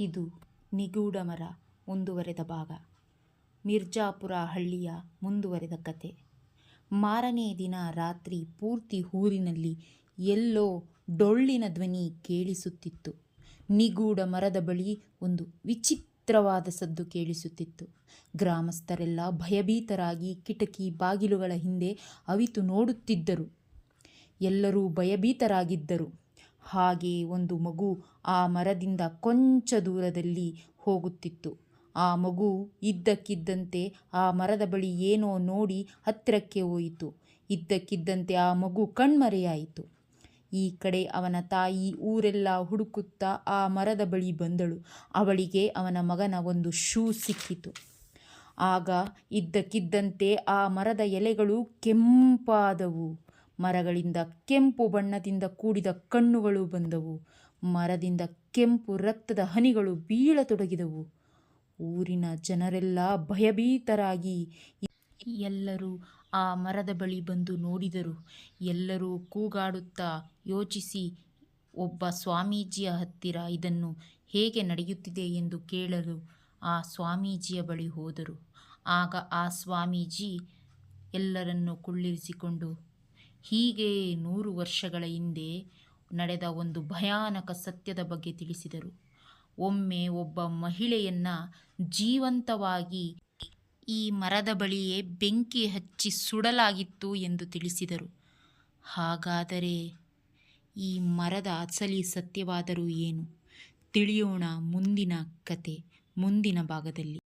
ಇದು ನಿಗೂಢ ಮರ ಮುಂದುವರೆದ ಭಾಗ. ಮಿರ್ಜಾಪುರ ಹಳ್ಳಿಯ ಮುಂದುವರೆದ ಕತೆ. ಮಾರನೇ ದಿನ ರಾತ್ರಿ ಪೂರ್ತಿ ಊರಿನಲ್ಲಿ ಎಲ್ಲೋ ಡೊಳ್ಳಿನ ಧ್ವನಿ ಕೇಳಿಸುತ್ತಿತ್ತು. ನಿಗೂಢ ಮರದ ಬಳಿ ಒಂದು ವಿಚಿತ್ರವಾದ ಸದ್ದು ಕೇಳಿಸುತ್ತಿತ್ತು. ಗ್ರಾಮಸ್ಥರೆಲ್ಲ ಭಯಭೀತರಾಗಿ ಕಿಟಕಿ ಬಾಗಿಲುಗಳ ಹಿಂದೆ ಅವಿತು ನೋಡುತ್ತಿದ್ದರು. ಎಲ್ಲರೂ ಭಯಭೀತರಾಗಿದ್ದರು. ಹಾಗೆ ಒಂದು ಮಗು ಆ ಮರದಿಂದ ಕೊಂಚ ದೂರದಲ್ಲಿ ಹೋಗುತ್ತಿತ್ತು. ಆ ಮಗು ಇದ್ದಕ್ಕಿದ್ದಂತೆ ಆ ಮರದ ಬಳಿ ಏನೋ ನೋಡಿ ಹತ್ತಿರಕ್ಕೆ ಹೋಯಿತು. ಇದ್ದಕ್ಕಿದ್ದಂತೆ ಆ ಮಗು ಕಣ್ಮರೆಯಾಯಿತು. ಈ ಕಡೆ ಅವನ ತಾಯಿ ಊರೆಲ್ಲ ಹುಡುಕುತ್ತಾ ಆ ಮರದ ಬಳಿ ಬಂದಳು. ಅವಳಿಗೆ ಅವನ ಮಗನ ಒಂದು ಶೂ ಸಿಕ್ಕಿತು. ಆಗ ಇದ್ದಕ್ಕಿದ್ದಂತೆ ಆ ಮರದ ಎಲೆಗಳು ಕೆಂಪಾದವು. ಮರಗಳಿಂದ ಕೆಂಪು ಬಣ್ಣದಿಂದ ಕೂಡಿದ ಕಣ್ಣುಗಳು ಬಂದವು. ಮರದಿಂದ ಕೆಂಪು ರಕ್ತದ ಹನಿಗಳು ಬೀಳತೊಡಗಿದವು. ಊರಿನ ಜನರೆಲ್ಲ ಭಯಭೀತರಾಗಿ ಎಲ್ಲರೂ ಆ ಮರದ ಬಳಿ ಬಂದು ನೋಡಿದರು. ಎಲ್ಲರೂ ಕೂಗಾಡುತ್ತಾ ಯೋಚಿಸಿ, ಒಬ್ಬ ಸ್ವಾಮೀಜಿಯ ಹತ್ತಿರ ಇದನ್ನು ಹೇಗೆ ನಡೆಯುತ್ತಿದೆ ಎಂದು ಕೇಳಲು ಆ ಸ್ವಾಮೀಜಿಯ ಬಳಿ ಹೋದರು. ಆಗ ಆ ಸ್ವಾಮೀಜಿ ಎಲ್ಲರನ್ನು ಕುಳ್ಳಿರಿಸಿಕೊಂಡು ಹೀಗೆ ನೂರು ವರ್ಷಗಳ ಹಿಂದೆ ನಡೆದ ಒಂದು ಭಯಾನಕ ಸತ್ಯದ ಬಗ್ಗೆ ತಿಳಿಸಿದರು. ಒಮ್ಮೆ ಒಬ್ಬ ಮಹಿಳೆಯನ್ನ ಜೀವಂತವಾಗಿ ಈ ಮರದ ಬಳಿಯೇ ಬೆಂಕಿ ಹಚ್ಚಿ ಸುಡಲಾಗಿತ್ತು ಎಂದು ತಿಳಿಸಿದರು. ಹಾಗಾದರೆ ಈ ಮರದ ಅಸಲಿ ಸತ್ಯವಾದರೂ ಏನು? ತಿಳಿಯೋಣ ಮುಂದಿನ ಕತೆ, ಮುಂದಿನ ಭಾಗದಲ್ಲಿ.